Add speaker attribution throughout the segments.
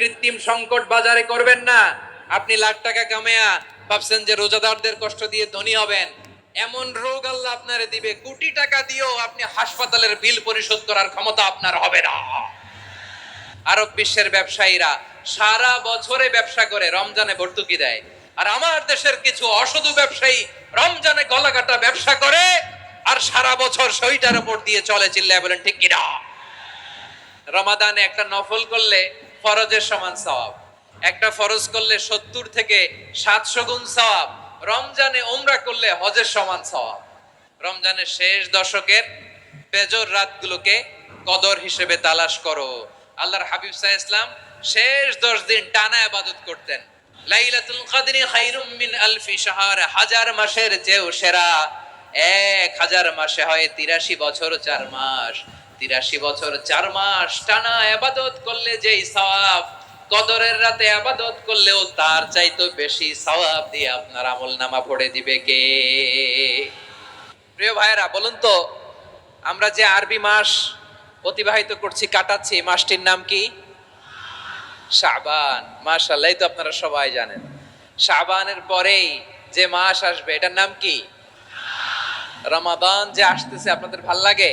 Speaker 1: কৃত্রিম সংকট বাজারে করবেন না। আপনি লাখ টাকা কামায়া ভাবছেন যে রোজাদারদের কষ্ট দিয়ে ধনী হবেন। এমন রোগ আল্লাহ আপনারে দিবে, কোটি টাকা দিয়েও আপনি হাসপাতালের বিল পরিশোধ করার ক্ষমতা আপনার হবে না। আরব বিশ্বের ব্যবসায়ীরা সারা বছরে ব্যবসা করে, রমজানে ভর্তুকি দেয়। আর আমার দেশের কিছু অসাধু ব্যবসায়ী রমজানে গলাকাটা ব্যবসা করে আর সারা বছর সইটার উপর দিয়ে চলে চিল্লায় বলেন, ঠিক কিনা? রমাদানে একটা নফল করলে ফরজের সমান সওয়াব। একটা ফরজ করলে সত্তর থেকে সাতশো গুণ সওয়াব, রমজানে ওমরা করলে হজের সমান সওয়াব। রমজানের শেষ দশকের বেজর রাতগুলোকে কদর হিসেবে তালাশ করো। আল্লাহর হাবিব সাহ ইসলাম শেষ দশ দিন টানা আবাদত করতেন। লাইলাতুল কাদরি খাইরুম মিন আলফি শাহর, হাজার মাসের চেয়েও সেরা। এক হাজার মাসে হয় তিরাশি বছর, চার মাস। তিরাশি বছর, চার মাস টানা আবাদত করলে যেই সওয়াব, কদরের রাতে আবাদত করলেও তার চাইতো বেশি সওয়াব দিয়ে আপনার আমল নামা পড়ে দিবে কে? প্রিয় ভাইয়েরা, বলুন তো, আমরা যে আরবি মাস অতিবাহিত করছি, কাটাচ্ছি মাসটির নাম কি? শাবান। মাশাআল্লাহ, এই তো আপনারা সবাই জানেন। শাবানের পরেই যে মাস আসবে, এটার নাম কি? রমাদান যে আসতেছে, আপনাদের ভালো লাগে?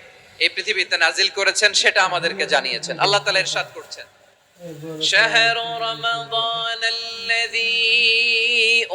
Speaker 1: এই পৃথিবীতে নাজিল করেছেন সেটা আমাদেরকে জানিয়েছেন আল্লাহ তাআলা ইরশাদ করছেন شهر رمضان الذي